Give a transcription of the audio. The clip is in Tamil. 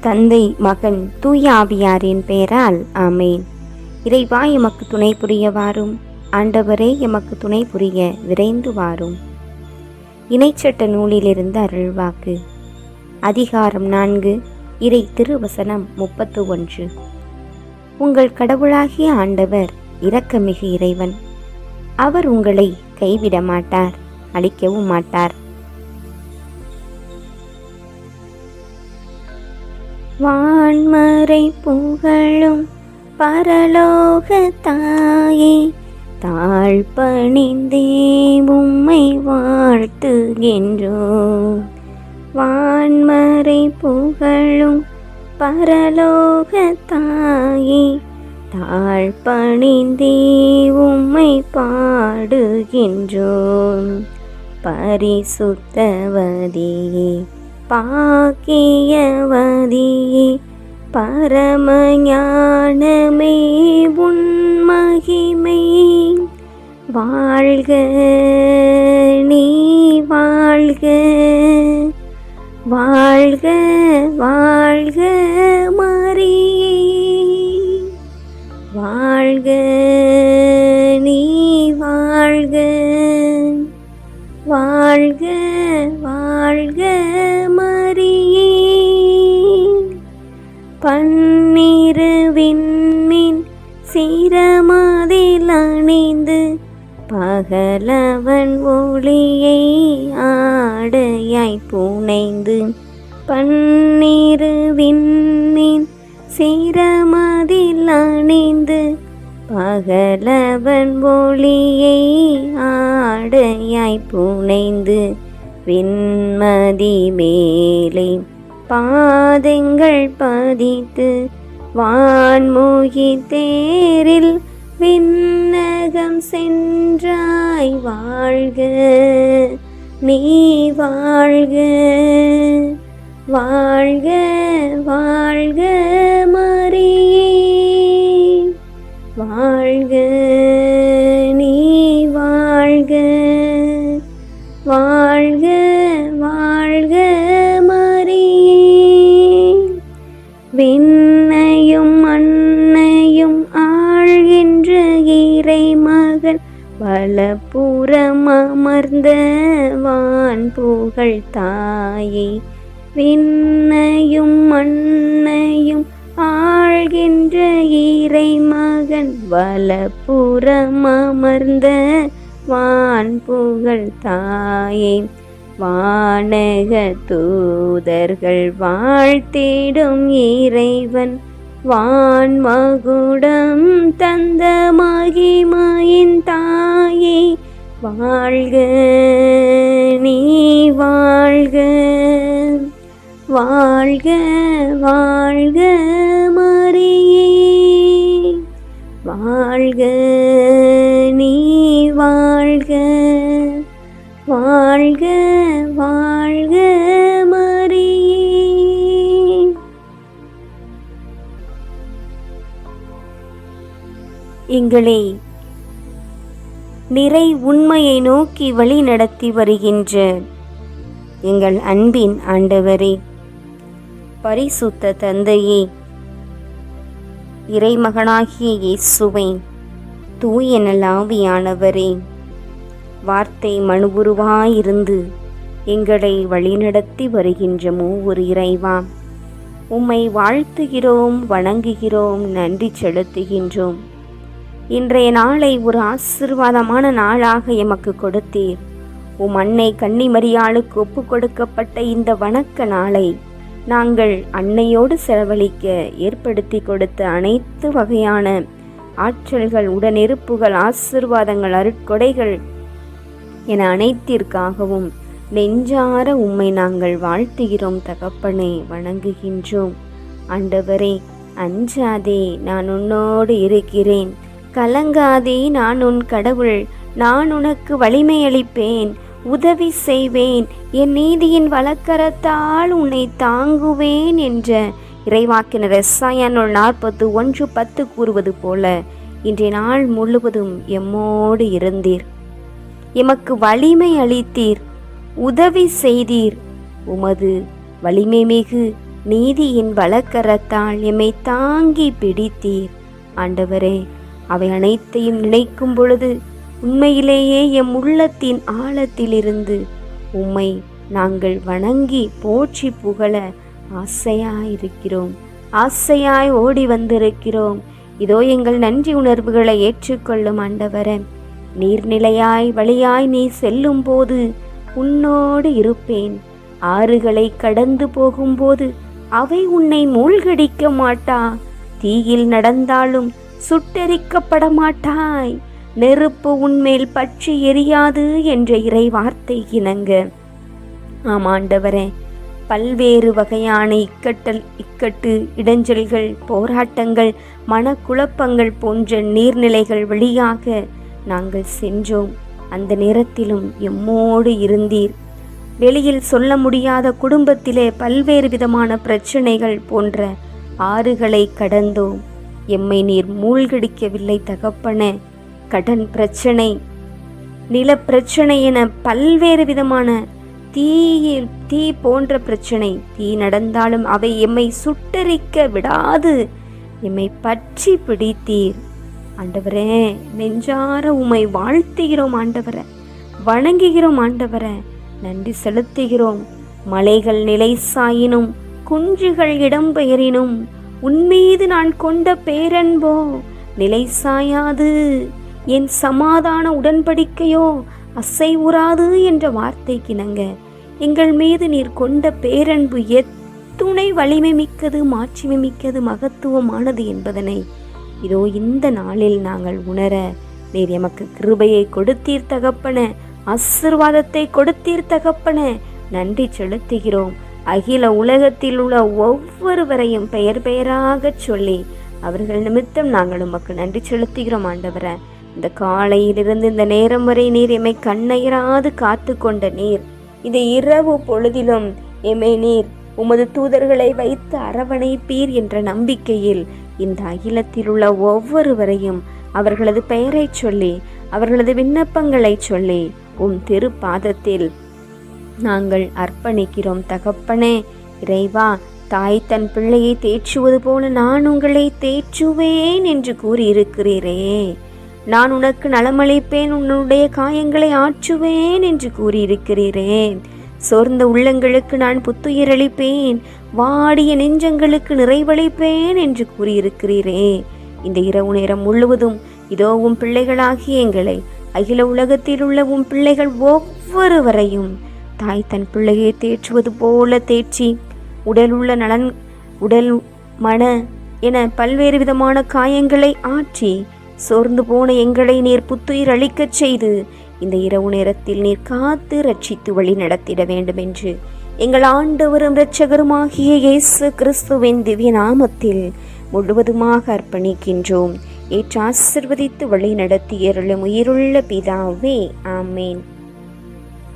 தந்தை மகன் தூய ஆவியாரின் பெயரால் ஆமேன். இறைவா எமக்கு துணை புரிய வாரும் ஆண்டவரே எமக்கு துணை புரிய விரைந்து வாரும். இணைச்சட்ட நூலிலிருந்து அருள்வாக்கு. அதிகாரம் நான்கு இறை திருவசனம் முப்பத்து ஒன்று உங்கள் கடவுளாகிய ஆண்டவர் இரக்கமிகு இறைவன். அவர் உங்களை கைவிட மாட்டார் அழிக்கவும் மாட்டார். வான்மறை புகழும் பரலோக தாயே தாழ் பணிந்தே உம்மை வாழ்த்துகின்றோம் வான்மறை புகழும் பரலோக தாயே தாழ் பணிந்தே உம்மை பாடுகின்றோம் பரிசுத்தவதியே பாக்கியவதியே பரமஞானமே உன்மகிமை வாழ்க நீ வாழ்க. வாழ்க வாழ்க மரியே. வாழ்க நீ வாழ்க. வாழ்க வாழ்க மரியே சிரமதில் அணிந்து பகலவன் ஒளியை ஆடையாய் புனைந்து பன்னிரு விண்ணின் சிரமதில் அணிந்து பகலவன் ஒளியை ஆடையாய் புனைந்து விண்மதி மேலே பாதங்கள் பதித்து வான்மூகி தேரில் விண்ணகம் சென்றாய் வாழ்க நீ வாழ்க வாழ்க வாழ்க மரியே வாழ்க நீ வாழ்க வாழ்க வாழ்க மரியே. விண்ணையும் மகன் வான் புகழ் தாயே விண்ணையும் மண்ணையும் ஆழ்கின்ற இறை மகன் வலப்புறமர்ந்த வான் புகழ் தாயே வானக தூதர்கள் வாழ்த்திடும் இறைவன் வான்மகுடம் தந்த மகிமையின் வாழ்க நீ வாழ்க. வாழ்க வாழ்க மரியே. வாழ்க நீ வாழ்க. வாழ்க வாழ்க மரியே. எங்களே நிறை உண்மையை நோக்கி வழி நடத்தி வருகின்ற எங்கள் அன்பின் ஆண்டவரே பரிசுத்த தந்தையே இறைமகனாகிய இயேசுவை தூய நலாவியானவரே வார்த்தை மனுவுருவாயிருந்து எங்களை வழிநடத்தி வருகின்றமோ ஒரு இறைவா உம்மை வாழ்த்துகிறோம் வணங்குகிறோம் நன்றி செலுத்துகின்றோம். இன்றைய நாளை ஒரு ஆசிர்வாதமான நாளாக எமக்கு கொடுத்தீர். உம் அன்னை கன்னிமரியாளுக்கு ஒப்பு கொடுக்கப்பட்ட இந்த வணக்க நாளை நாங்கள் அன்னையோடு செலவழிக்க ஏற்படுத்தி கொடுத்த அனைத்து வகையான ஆற்றல்கள் உடனிருப்புகள் ஆசிர்வாதங்கள் அருட்கொடைகள் என அனைத்திற்காகவும் நெஞ்சார உம்மை நாங்கள் வாழ்த்துகிறோம் தகப்பனை வணங்குகின்றோம். ஆண்டவரே அஞ்சாதே நான் உன்னோடு இருக்கிறேன். கலங்காதே நான் உன் கடவுள். நான் உனக்கு வலிமை அளிப்பேன் உதவி செய்வேன். என் நீதியின் வழக்கரத்தால் உன்னை தாங்குவேன் என்ற இறைவாக்கினர் எஸ்ஐயானுள் நாற்பத்து ஒன்று பத்து கூறுவது போல இன்றைய நாள் முழுவதும் எம்மோடு இருந்தீர். எமக்கு வலிமை அளித்தீர். உதவி செய்தீர். உமது வலிமை மிகு நீதியின் வழக்கரத்தால் எம்மை தாங்கி பிடித்தீர். ஆண்டவரே அவை அனைத்தையும் நினைக்கும் பொழுது உண்மையிலேயே எம் உள்ளத்தின் ஆழத்திலிருந்து உம்மை நாங்கள் வணங்கி போற்றி புகழ ஆசையாயிருக்கிறோம். ஆசையாய் ஓடி வந்திருக்கிறோம். இதோ எங்கள் நன்றி உணர்வுகளை ஏற்றுக்கொள்ளும் ஆண்டவர. நீர்நிலையாய் வழியாய் நீ செல்லும் போது உன்னோடு இருப்பேன். ஆறுகளை கடந்து போகும்போது அவை உன்னை மூழ்கடிக்க மாட்டா. தீயில் நடந்தாலும் சுட்டெரிக்கப்பட மாட்டாய் நெருப்பு உன்மேல் பற்றி எரியாது என்ற இறை வார்த்தை இணங்க ஆமாண்டவரே பல்வேறு வகையான இக்கட்டல் இக்கட்டு இடைஞ்சல்கள் போராட்டங்கள் மனக்குழப்பங்கள் போன்ற நீர்நிலைகள் வழியாக நாங்கள் சென்றோம். அந்த நேரத்திலும் எம்மோடு இருந்தீர். வெளியில் சொல்ல முடியாத குடும்பத்திலே பல்வேறு விதமான பிரச்சனைகள் போன்ற ஆறுகளை கடந்தோம். எம்மை நீர் மூழ்கடிக்கவில்லை தகப்பன. கடன் பிரச்சனை நில பிரச்சனை என பல்வேறு விதமான தீயில் தீ போன்ற பிரச்சனை. தீ நடந்தாலும் அவை எம்மை சுட்டரிக்க விடாது. எம்மை பற்றி பிடித்தீர். ஆண்டவரே நெஞ்சார உம்மை வாழ்த்துகிறோம் ஆண்டவரை. வணங்குகிறோம் ஆண்டவரை. நன்றி செலுத்துகிறோம். மலைகள் நிலை சாயினும் குஞ்சுகள் இடம்பெயரினும் உன்மீது நான் கொண்ட பேரன்போ நிலை சாயாது. என் சமாதான உடன்படிக்கையோ அசைவுறாது என்ற வார்த்தைக்கு இணங்க எங்கள் மீது நீர் கொண்ட பேரன்பு எத்துணை வலிமை மிக்கது மாட்சிமை மிக்கது மகத்துவமானது என்பதனை இதோ இந்த நாளில் நாங்கள் உணர நீர் எமக்கு கிருபையை கொடுத்தீர் தகப்பன ஆசிர்வாதத்தை கொடுத்தீர் தகப்பன நன்றி செலுத்துகிறோம். அகில உலகத்தில் உள்ள ஒவ்வொருவரையும் பெயர் பெயராக சொல்லி அவர்கள் நிமித்தம் நாங்கள் உமக்கு நன்றி செலுத்துகிறோம் ஆண்டவரை. இந்த காலையிலிருந்து இந்த நேரம் வரை நீர் எம்மை கண்ணயராது காத்து கொண்ட நீர். இந்த இரவு பொழுதிலும் எம்மை நீர் உமது தூதர்களை வைத்து அரவணைப்பீர் என்ற நம்பிக்கையில் இந்த அகிலத்தில் உள்ள ஒவ்வொருவரையும் அவர்களது பெயரை சொல்லி அவர்களது விண்ணப்பங்களை சொல்லி உம் திருப்பாதத்தில் நாங்கள் அர்ப்பணிக்கிறோம். தகப்பனே இறைவா தாய் தன் பிள்ளையை தேற்றுவது போல நான் உங்களை தேற்றுவேன் என்று கூறியிருக்கிறீரே. நான் உனக்கு நலமளிப்பேன் உன்னுடைய காயங்களை ஆற்றுவேன் என்று கூறியிருக்கிறீரே. சோர்ந்த உள்ளங்களுக்கு நான் புத்துயிரளிப்பேன் வாடிய நெஞ்சங்களுக்கு நிறைவளிப்பேன் என்று கூறியிருக்கிறீரே. இந்த இரவு நேரம் முழுவதும் இதோ உன் பிள்ளைகளாகிய எங்களை அகில உலகத்தில் உள்ள உன் பிள்ளைகள் ஒவ்வொருவரையும் தாய் தன் பிள்ளையை தேற்றுவது போல தேற்றி உடலுள்ள நலன் உடல் மன என பல்வேறு விதமான காயங்களை ஆற்றி சோர்ந்து போன எங்களை நீர் புத்துயிர் அளிக்கச் செய்து இந்த இரவு நேரத்தில் நீர் காத்து ரட்சித்து வழி நடத்திட வேண்டும் என்று எங்கள் ஆண்டவரும் இரட்சகருமாகிய இயேசு கிறிஸ்துவின் திவ்ய நாமத்தில் முழுவதுமாக அர்ப்பணிக்கின்றோம். ஏற்று ஆசிர்வதித்து வழி நடத்தி எருளும் உயிருள்ள பிதாவே ஆமேன்.